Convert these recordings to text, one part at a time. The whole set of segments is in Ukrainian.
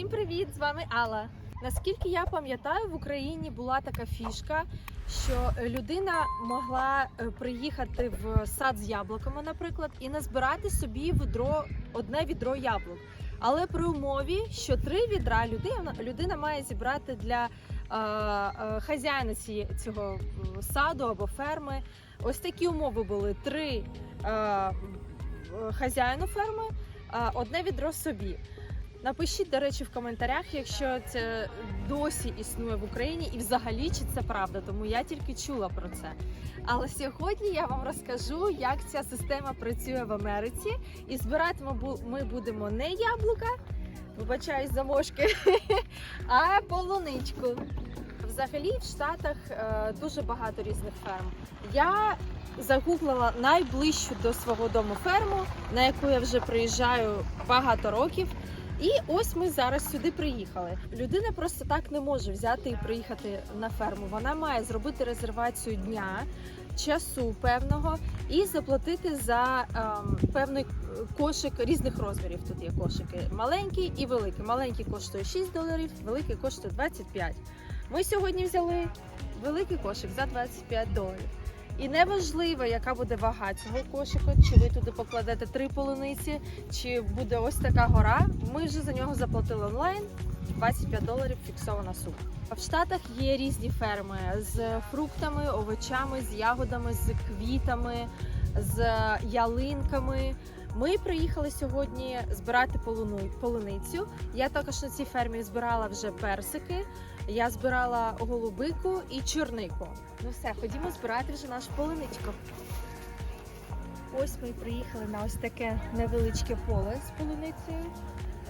Всім привіт! З вами Алла. Наскільки я пам'ятаю, в Україні була така фішка, що людина могла е, приїхати в сад з яблуками, наприклад, і назбирати собі відро, одне відро яблук. Але при умові, що три відра людина, людина має зібрати для е, е, хазяїна цього е, саду або ферми. Ось такі умови були: три е, е, хазяїну ферми, а одне відро собі. Напишіть, до речі, в коментарях, якщо це досі існує в Україні, і взагалі чи це правда, тому я тільки чула про це. Але сьогодні я вам розкажу, як ця система працює в Америці. І збирати ми будемо не яблука, вибачаюсь за мошки, а полуничку. Взагалі в Штатах е, дуже багато різних ферм. Я загуглила найближчу до свого дому ферму, на яку я вже приїжджаю багато років. І ось ми зараз сюди приїхали. Людина просто так не може взяти і приїхати на ферму. Вона має зробити резервацію дня, часу певного і заплатити за ем, певний кошик різних розмірів. Тут є кошики маленький і великий. Маленький коштує 6 доларів, великий коштує 25. Ми сьогодні взяли великий кошик за 25 доларів. І неважливо, яка буде вага цього кошика, чи ви туди покладете три полуниці, чи буде ось така гора. Ми вже за нього заплатили онлайн 25 доларів фіксована сума. В Штатах є різні ферми з фруктами, овочами, з ягодами, з квітами, з ялинками. Ми приїхали сьогодні збирати полуницю. Я також на цій фермі збирала вже персики. Я збирала голубику і чорнику. Ну все, ходімо збирати вже нашу полуничку. Ось ми приїхали на ось таке невеличке поле з полуницею.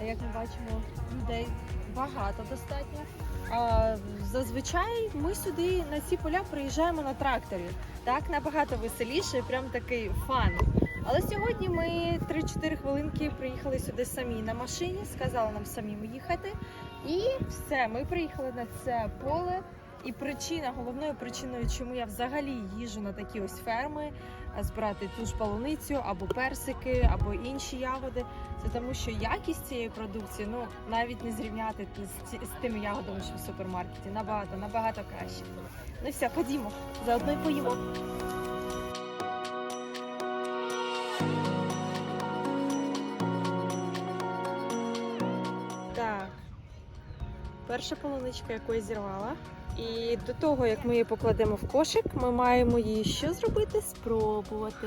Як ми бачимо, людей багато достатньо. А, зазвичай ми сюди на ці поля приїжджаємо на тракторі. Так набагато веселіше, прям такий фан. Але сьогодні ми 3-4 хвилинки приїхали сюди самі на машині, сказали нам самим їхати. І все, ми приїхали на це поле. І причина, головною причиною, чому я взагалі їжу на такі ось ферми, збирати ту ж полуницю або персики, або інші ягоди, це тому, що якість цієї продукції ну навіть не зрівняти з, ці- з тими ягодами, що в супермаркеті. Набагато, набагато краще. Ну все, ходімо, заодно й поїмо. Перша полуничка, яку я зірвала. І до того, як ми її покладемо в кошик, ми маємо її що зробити? Спробувати.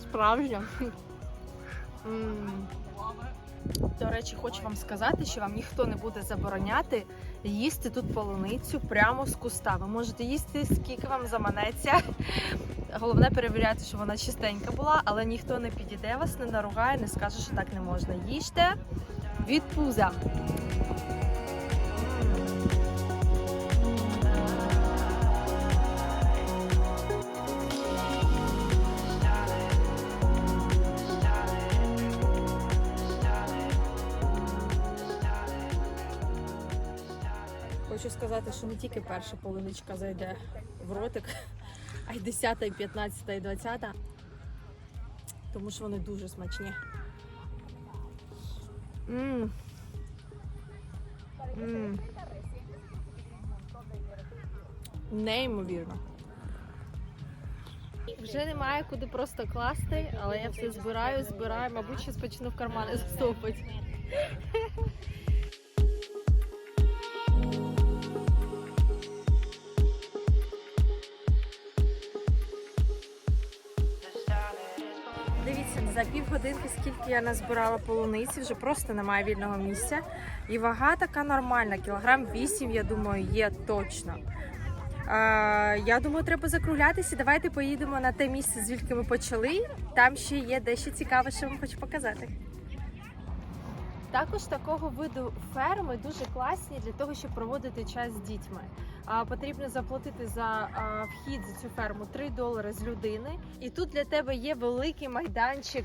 Справжня. До речі, хочу вам сказати, що вам ніхто не буде забороняти їсти тут полуницю прямо з куста. Ви можете їсти скільки вам заманеться. Головне перевіряти, що вона чистенька була, але ніхто не підійде вас, не наругає, не скаже, що так не можна. Їжте від пуза. Хочу сказати, що не тільки перша полуничка зайде в ротик, а й 10, і 15, і 20. Тому що вони дуже смачні. Мм. Мм. Неймовірно. Вже немає куди просто класти, але я все збираю, збираю, мабуть, ще почну в кармани застопити. Дивіться, за півгодинки, скільки я назбирала полуниці, вже просто немає вільного місця. І вага така нормальна, кілограм 8, я думаю, є точно. Е, я думаю, треба закруглятися. Давайте поїдемо на те місце, звідки ми почали. Там ще є дещо цікаве, що вам хочу показати. Також такого виду ферми дуже класні для того, щоб проводити час з дітьми. Потрібно заплатити за вхід за цю ферму 3 долари з людини. І тут для тебе є великий майданчик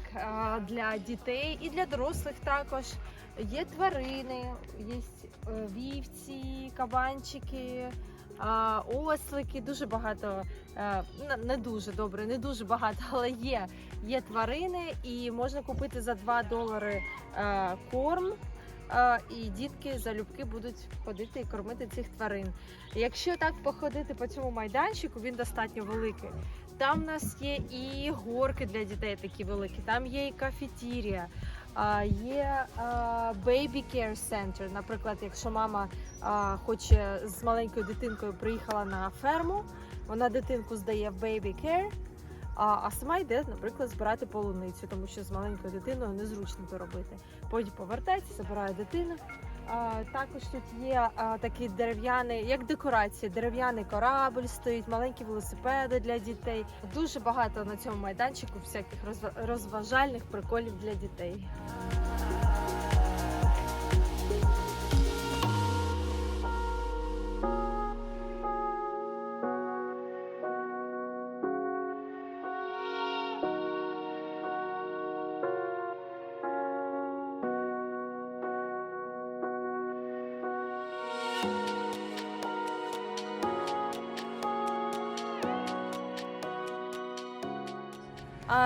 для дітей і для дорослих також. Є тварини, є е, вівці, кабанчики, а, ослики, дуже багато, е, не- не дуже добре, не дуже багато, але є. Є тварини, і можна купити за 2 долари е, корм. І дітки залюбки будуть ходити і кормити цих тварин. Якщо так походити по цьому майданчику, він достатньо великий. Там в нас є і горки для дітей такі великі, там є і кафетірія, є baby care center. Наприклад, якщо мама хоче з маленькою дитинкою приїхала на ферму, вона дитинку здає в baby care, а, а сама йде, наприклад, збирати полуницю, тому що з маленькою дитиною незручно це робити. Потім повертається, забирає дитину. А, також тут є а, такий дерев'яний, як декорація, дерев'яний корабль стоїть, маленькі велосипеди для дітей. Дуже багато на цьому майданчику всяких розва- розважальних приколів для дітей.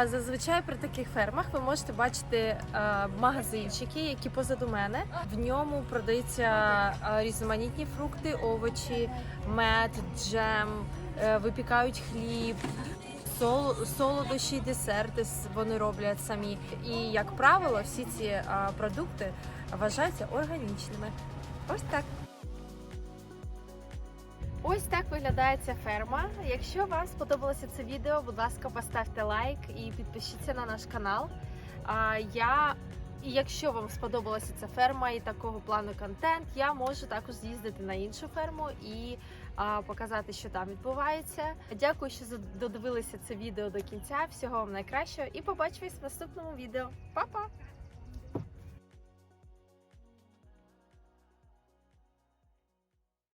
Зазвичай при таких фермах ви можете бачити е, магазинчики, які позаду мене. В ньому продаються е, різноманітні фрукти, овочі, мед, джем, е, випікають хліб. сол- Солодощі, десерти вони роблять самі. І як правило, всі ці продукти вважаються органічними. Ось так. Ось так виглядає ця ферма. Якщо вам сподобалося це відео, будь ласка, поставте лайк і підпишіться на наш канал. А я, і якщо вам сподобалася ця ферма і такого плану контент, я можу також з'їздити на іншу ферму і а, показати, що там відбувається. Дякую, що додивилися це відео до кінця. Всього вам найкращого і побачимось в наступному відео. Па-па!